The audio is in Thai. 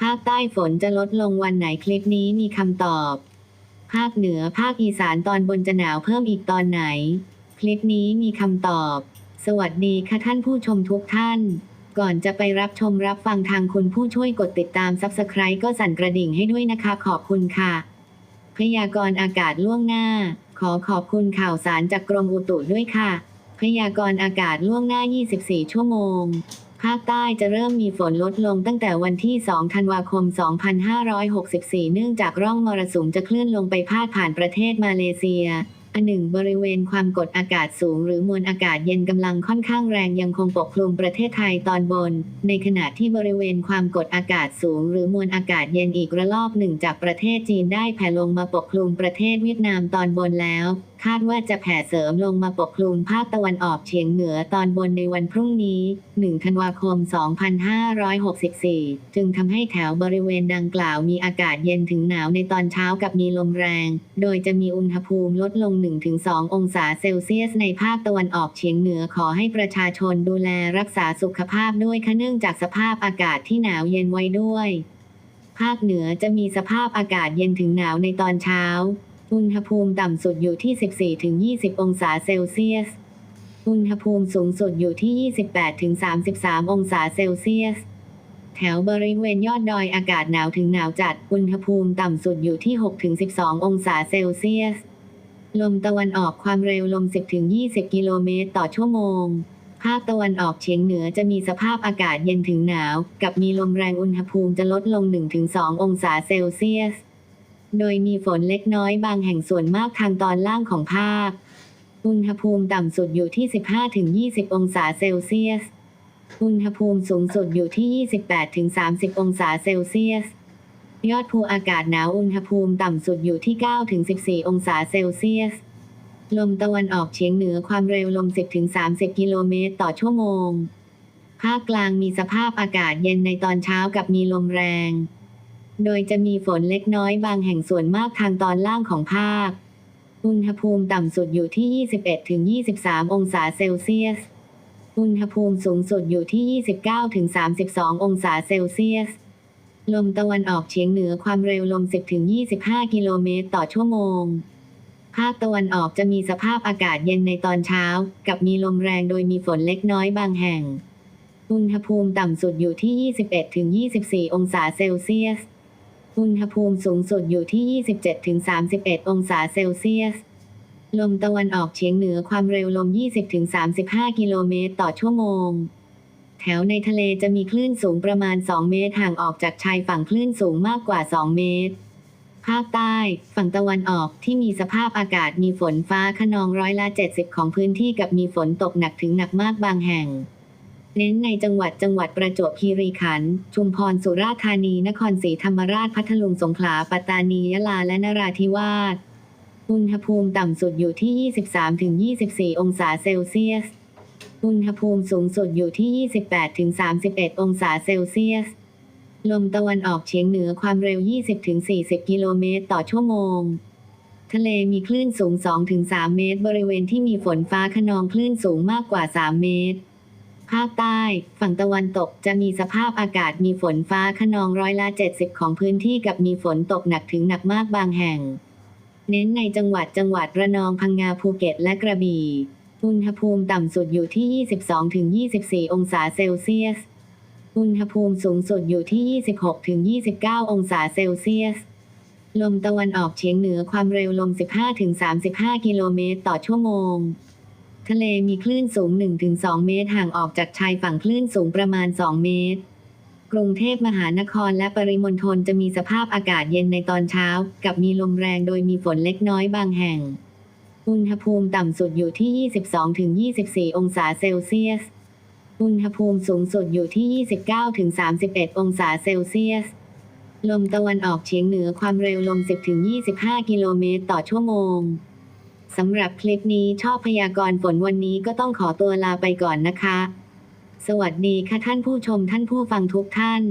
ภาคใต้ฝนจะลดลงวันไหนคลิปนี้มีคำตอบ ภาคเหนือภาคอีสานตอนบนจะหนาวเพิ่มอีกตอนไหน คลิปนี้มีคำตอบ สวัสดีค่ะท่านผู้ชมทุกท่าน ก่อนจะไปรับชมรับฟังทางคุณผู้ช่วยกดติดตาม Subscribe ก็สั่นกระดิ่งให้ด้วยนะคะขอบคุณค่ะ พยากรณ์อากาศล่วงหน้า ขอขอบคุณข่าวสารจากกรมอุตุด้วยค่ะ พยากรณ์อากาศล่วงหน้า 24 ชั่วโมง ภาคใต้จะเริ่มมีฝนลดลงตั้งแต่วันที่ 2 ธันวาคม 2564 เนื่องจากร่องมรสุมจะเคลื่อนลงไปพาดผ่านประเทศมาเลเซีย อันหนึ่งบริเวณความกดอากาศสูงหรือมวลอากาศเย็นกำลังค่อนข้างแรงยังคงปกคลุมประเทศไทยตอนบน ในขณะที่บริเวณความกดอากาศสูงหรือมวลอากาศเย็นอีกระลอกหนึ่งจากประเทศจีนได้แผ่ลงมาปกคลุมประเทศเวียดนามตอนบนแล้วคาดว่าจะแผ่เสริมลงมาปกคลุมภาคตะวันออกเฉียงเหนือตอนบนในวันพรุ่งนี้ 1 ธันวาคม 2564 จึงทำให้แถวบริเวณดังกล่าวมีอากาศเย็นถึงหนาวในตอนเช้ากับมีลมแรง โดยจะมีอุณหภูมิลดลง 1-2 องศาเซลเซียสในภาคตะวันออกเฉียงเหนือขอให้ประชาชนดูแลรักษาสุขภาพด้วยค่ะเนื่องจากสภาพอากาศที่หนาวเย็นไว้ด้วย ภาคเหนือจะมีสภาพอากาศเย็นถึงหนาวในตอนเช้า อุณหภูมิต่ำสุดอยู่ที่ 14-20 องศาเซลเซียส อุณหภูมิสูงสุดอยู่ที่ 28-33 องศาเซลเซียส แถวบริเวณยอดดอยอากาศหนาวถึงหนาวจัด อุณหภูมิต่ำสุดอยู่ที่ 6-12 องศาเซลเซียส ลมตะวันออกความเร็วลม 10-20 กิโลเมตรต่อชั่วโมง ภาคตะวันออกเฉียงเหนือจะมีสภาพอากาศเย็นถึงหนาว กับมีลมแรงอุณหภูมิจะลดลง 1-2 องศาเซลเซียส โดยมีฝนเล็กน้อยบางแห่งส่วนมากทางตอนล่างของภาค อุณหภูมิต่ำสุดอยู่ที่ 15-20 องศาเซลเซียส อุณหภูมิสูงสุดอยู่ที่ 28-30 องศาเซลเซียส ยอดภูอากาศหนาวอุณหภูมิต่ำสุดอยู่ที่ 9-14 องศาเซลเซียส ลมตะวันออกเฉียงเหนือความเร็วลม 10-30 กิโลเมตรต่อชั่วโมง ภาคกลางมีสภาพอากาศเย็นในตอนเช้ากับมีลมแรง โดยจะมีฝนเล็กน้อยบางแห่งส่วนมากทางตอนล่างของภาค อุณหภูมิต่ำสุดอยู่ที่ 21-23 องศาเซลเซียส อุณหภูมิสูงสุดอยู่ที่ 29-32 องศาเซลเซียส ลมตะวันออกเฉียงเหนือความเร็วลม 10-25 กิโลเมตรต่อชั่วโมง ภาคตะวันออกจะมีสภาพอากาศเย็นในตอนเช้า กับมีลมแรงโดยมีฝนเล็กน้อยบางแห่งอุณหภูมิต่ำสุดอยู่ที่ 21-24 องศาเซลเซียส อุณหภูมิสูงสุดอยู่ที่ 27-31 องศาเซลเซียส ลมตะวันออกเฉียงเหนือความเร็วลม 20-35 กิโลเมตรต่อชั่วโมง แถวในทะเลจะมีคลื่นสูงประมาณ 2 เมตรห่างออกจากชายฝั่งคลื่นสูงมากกว่า 2 เมตร ภาคใต้ ฝั่งตะวันออกที่มีสภาพอากาศมีฝนฟ้าขนองร้อยละ 70 ของพื้นที่กับมีฝนตกหนักถึงหนักมากบางแห่ง เน้นในจังหวัดจังหวัดประจวบคีรีขันธ์ชุมพรสุราษฎร์ธานี นครศรีธรรมราชพัทลุงสงขลาปัตตานียะลาและนราธิวาสอุณหภูมิต่ำสุดอยู่ที่ 23-24 องศาเซลเซียส อุณหภูมิสูงสุดอยู่ที่ 28-31 องศาเซลเซียส ลมตะวันออกเฉียงเหนือความเร็ว 20-40 กิโลเมตรต่อชั่วโมง ทะเลมีคลื่นสูง 2-3 เมตร บริเวณที่มีฝนฟ้าขนองคลื่นสูงมากกว่า 3 เมตร ภาคใต้ ฝั่งตะวันตกจะมีสภาพอากาศมีฝนฟ้าขนองร้อยละ 70 ของพื้นที่กับมีฝนตกหนักถึงหนักมากบางแห่ง เน้นในจังหวัดจังหวัดระนองพังงาภูเก็ตและกระบี่ อุณหภูมิต่ำสุดอยู่ที่ 22-24 องศาเซลเซียส อุณหภูมิสูงสุดอยู่ที่ 26-29 องศาเซลเซียสลมตะวันออกเฉียงเหนือความเร็วลม 15-35 กิโลเมตรต่อชั่วโมง ทะเลมีคลื่นสูง 1-2 เมตรห่างออกจากชายฝั่งคลื่นสูงประมาณ 2 เมตร กรุงเทพมหานครและปริมณฑลจะมีสภาพอากาศเย็นในตอนเช้า กับมีลมแรงโดยมีฝนเล็กน้อยบางแห่ง อุณหภูมิต่ำสุดอยู่ที่ 22-24 องศาเซลเซียส อุณหภูมิสูงสุดอยู่ที่ 29-31 องศาเซลเซียสลมตะวันออกเฉียงเหนือความเร็วลม 10-25 กิโลเมตรต่อชั่วโมง สำหรับคลิปนี้ชอบพยากรณ์ฝนวันนี้ก็ต้องขอตัวลาไปก่อนนะคะ สวัสดีค่ะท่านผู้ชมท่านผู้ฟังทุกท่าน